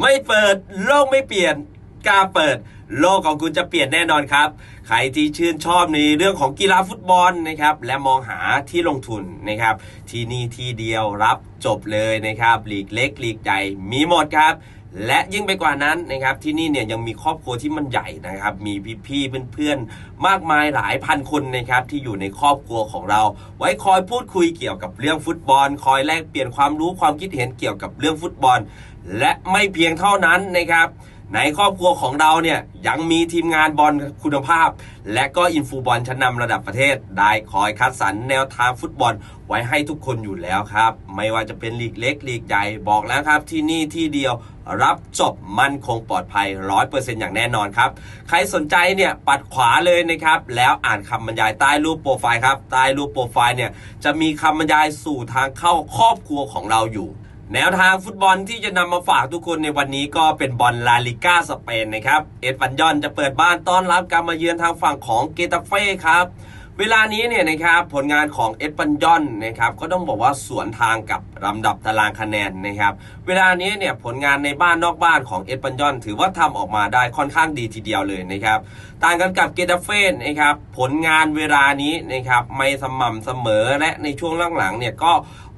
ไม่เปิด โลกไม่เปลี่ยนกล้าเปิด โลกของคุณจะเปลี่ยนแน่นอนครับ ใครที่ชื่นชอบในเรื่องของกีฬาฟุตบอลนะครับ และมองหาที่ลงทุนนะครับ ที่นี่ที่เดียวรับจบเลยนะครับหลีกเล็กหลีกใหญ่มีหมดครับและยิ่งไปกว่านั้นนะครับที่นี่เนี่ยยังมีครอบครัวที่มันใหญ่นะครับ มีพี่ๆเพื่อนๆมากมายหลายพันคนนะครับที่อยู่ในครอบครัวของเรา ไว้คอยพูดคุยเกี่ยวกับเรื่องฟุตบอล คอยแลกเปลี่ยนความรู้ความคิดเห็นเกี่ยวกับเรื่องฟุตบอล และไม่เพียงเท่านั้นนะครับ ในครอบครัวของเราเนี่ยยังมีทีมงานบอลคุณภาพ และก็อินฟูบอลชั้นนำระดับประเทศ ได้คอยคัดสรรแนวทางฟุตบอลไว้ให้ทุกคนอยู่แล้วครับ ไม่ว่าจะเป็นลีกเล็กลีกใหญ่บอกแล้วครับ ที่นี่ที่เดียวรับจบมั่นคงปลอดภัย 100%อย่างแน่นอนครับ ใครสนใจเนี่ยปัดขวาเลยนะครับ แล้วอ่านคำบรรยายใต้รูปโปรไฟล์ครับ ใต้รูปโปรไฟล์เนี่ยจะมีคำบรรยายสู่ทางเข้าครอบครัวของเราอยู่ แนวทางฟุตบอลที่จะนำมาฝากทุกคนในวันนี้ก็เป็นบอลลาลิก้าสเปนนะครับ เอ็ดฟันยอนจะเปิดบ้านต้อนรับการมาเยือนทางฝั่งของเกตาเฟ่ครับ เวลานี้เนี่ยนะครับผลงานของเอ็ดปันยอนนะครับก็ต้องบอกว่าสวนทางกับลำดับตารางคะแนนนะครับ เวลานี้เนี่ยผลงานในบ้านนอกบ้านของเอ็ดปันยอน ถือว่าทำออกมาได้ค่อนข้างดีทีเดียวเลยนะครับ ต่างกันกับเกตาเฟ่นะครับผลงานเวลานี้นะครับไม่สม่ำเสมอและในช่วงหลังๆเนี่ยก็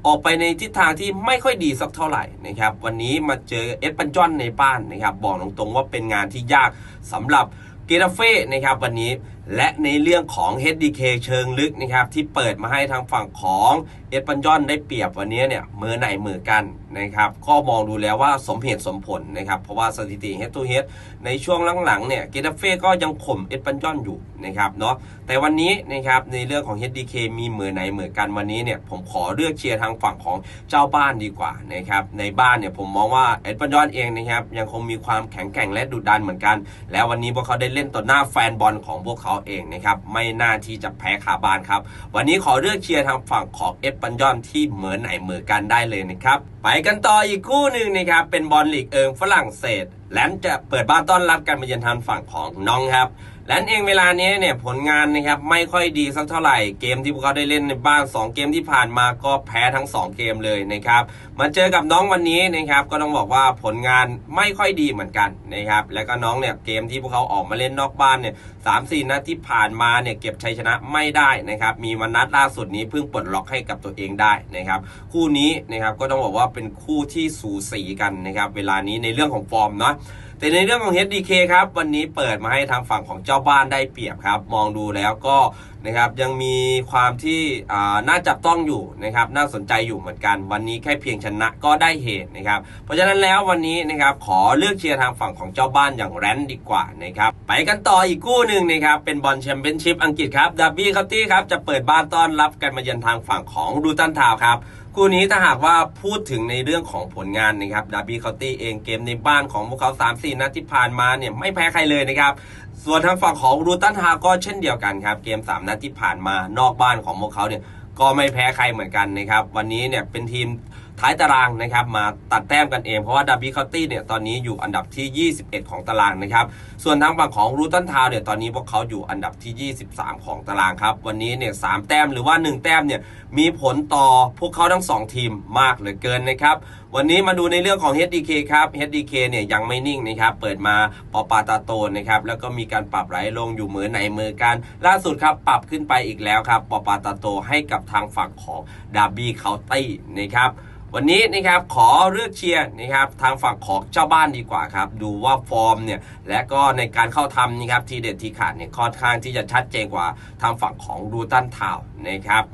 ออกไปในทิศทางที่ไม่ค่อยดีสักเท่าไหร่นะครับวันนี้มาเจอเอสปันจอนในบ้านนะครับบอกตรงๆว่าเป็นงานที่ยากสำหรับเกตาเฟ่นะครับวันนี้และในเรื่องของ HDK เชิงลึกนะครับที่เปิดมาให้ทางฝั่งของ เอ็ดปันจอนได้เปรียบวันนี้เนี่ยมือไหนมือกันนะครับก็มองดูแล้วว่าสมเหตุสมผลนะครับเพราะว่าสถิติ Head to Head ในช่วงหลังๆเนี่ยเกตาเฟ่ก็ยังข่มเอ็ดปันจอนอยู่นะครับเนาะแต่วันนี้นะครับในเรื่องของ HDK มีมือไหนมือกันวันนี้เนี่ยผมขอเลือกเชียร์ทางฝั่งของเจ้าบ้านดีกว่านะครับในบ้านเนี่ยผมมองว่าเอ็ดปันจอนเองนะครับยังคงมีความแข็งแกร่งและดุดันเหมือนกัน แล้ววันนี้พวกเขาได้เล่นต่อหน้าแฟนบอลของพวกเขาเองนะครับไม่น่าที่จะแพ้ขาบ้านครับวันนี้ขอเลือกเชียร์ทางฝั่งของเอ็ดปันย่อมที่เหมือนไหนเหมือนกันได้เลยนะครับ ไปกันต่ออีกคู่หนึ่งนะครับ เป็นบอลลีกเอิงฝรั่งเศส แลนจะเปิดบ้านต้อนรับการมาเยือนทางฝั่งของน้องครับ แลนเองเวลานี้เนี่ยผลงานนะครับไม่ค่อยดีสักเท่าไหร่ เกมที่พวกเขาได้เล่นในบ้าน 2 เกมที่ผ่านมาก็แพ้ทั้ง 2 เกมเลยนะครับมาเจอกับน้องวันนี้นะครับก็ต้องบอกว่าผลงานไม่ค่อยดีเหมือนกันนะครับแล้วก็น้องเนี่ยเกมที่พวกเขาออกมาเล่นนอกบ้านเนี่ยสามสี่นัดที่ผ่านมาเนี่ยเก็บชัยชนะไม่ได้นะครับมีวันนัดล่าสุดนี้เพิ่งปลดล็อกให้กับตัวเองได้นะครับคู่นี้นะครับก็ต้องบอกว่าเป็นคู่ที่สูสีกันนะครับ เวลานี้ในเรื่องของฟอร์มเนาะแต่ในเรื่องของ HDK ครับ วันนี้เปิดมาให้ทางฝั่งของเจ้าบ้านได้เปรียบครับ มองดูแล้วก็ นะครับยังมีความที่น่าจับต้องอยู่นะครับน่าสนใจอยู่เหมือนกัน วันนี้แค่เพียงชนะก็ได้เหตุนะครับเพราะฉะนั้นแล้ววันนี้นะครับขอเลือกเชียร์ทางฝั่งของเจ้าบ้านอย่างแรนดีกว่านะครับไปกันต่ออีกคู่หนึ่งนะครับเป็นบอลแชมเปี้ยนชิพอังกฤษครับดาร์บี้คาตี้ครับจะเปิดบ้านต้อนรับกันมาเยือนทางฝั่งของดูตันทาวครับคู่นี้ถ้าหากว่าพูดถึงในเรื่องของผลงานนะครับดาร์บี้เคาน์ตี้เองเกมในบ้านของพวกเขา 3-4 นัดที่ผ่านมาเนี่ยไม่แพ้ใครเลยนะครับ ส่วนทางฝั่งของรูตันฮาก็เช่นเดียวกันครับ เกม 3 นัดที่ผ่านมานอกบ้านของพวกเขาเนี่ยก็ไม่แพ้ใครเหมือนกันนะครับ วันนี้เนี่ยเป็นทีม ท้ายตารางนะครับมาตัดแต้มกันเอง เพราะว่าดาร์บี้เคาน์ตี้เนี่ยตอนนี้อยู่อันดับที่ 21 ของตารางนะครับ ส่วนทางฝั่งของรูตันทาวเนี่ยตอนนี้พวกเขาอยู่อันดับที่ 23 ของตารางครับ วันนี้เนี่ยสามแต้มหรือว่า 1 แต้มเนี่ยมีผลต่อพวกเขาทั้ง 2 ทีมมากเหลือเกินนะครับวันนี้มาดูในเรื่องของ HDK ครับ HDK เนี่ยยังไม่นิ่งนะครับเปิดมาปอปาตาโตนนะครับแล้วก็มีการปรับไหลลงอยู่เหมือนไหนมือกันล่าสุดครับปรับขึ้นไปอีกแล้วครับปอปาตาโตให้กับทางฝั่งของดาร์บี้เคาน์ตี้นะครับวันนี้นะครับขอเลือกเชียร์นะครับทางฝั่งของเจ้าบ้านดีกว่าครับดูว่าฟอร์มเนี่ยและก็ในการเข้าทำนะครับทีเด็ดทีขาดเนี่ยค่อนข้างที่จะชัดเจนกว่าทางฝั่งของดูตันทาวน์นะครับ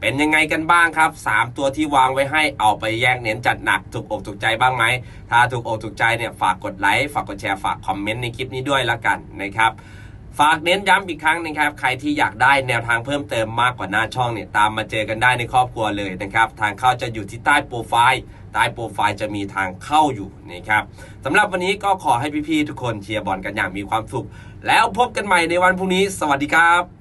เป็นยังไงกันบ้างครับ 3 ตัวที่วางไว้ให้เอาไปแยกเน้นจัดหนักถูกอกถูกใจบ้างไหม ถ้าถูกอกถูกใจเนี่ยฝากกดไลค์ฝากกดแชร์ฝากคอมเมนต์ในคลิปนี้ด้วยละกันนะครับ ฝากเน้นย้ำอีกครั้งนะครับ ใครที่อยากได้แนวทางเพิ่มเติมมากกว่าหน้าช่องเนี่ยตามมาเจอกันได้ในครอบครัวเลยนะครับ ทางเข้าจะอยู่ที่ใต้โปรไฟล์ใต้โปรไฟล์จะมีทางเข้าอยู่นะครับสำหรับวันนี้ก็ขอให้พี่ๆทุกคนเชียร์บอลกันอย่างมีความสุข แล้วพบกันใหม่ในวันพรุ่งนี้ สวัสดีครับ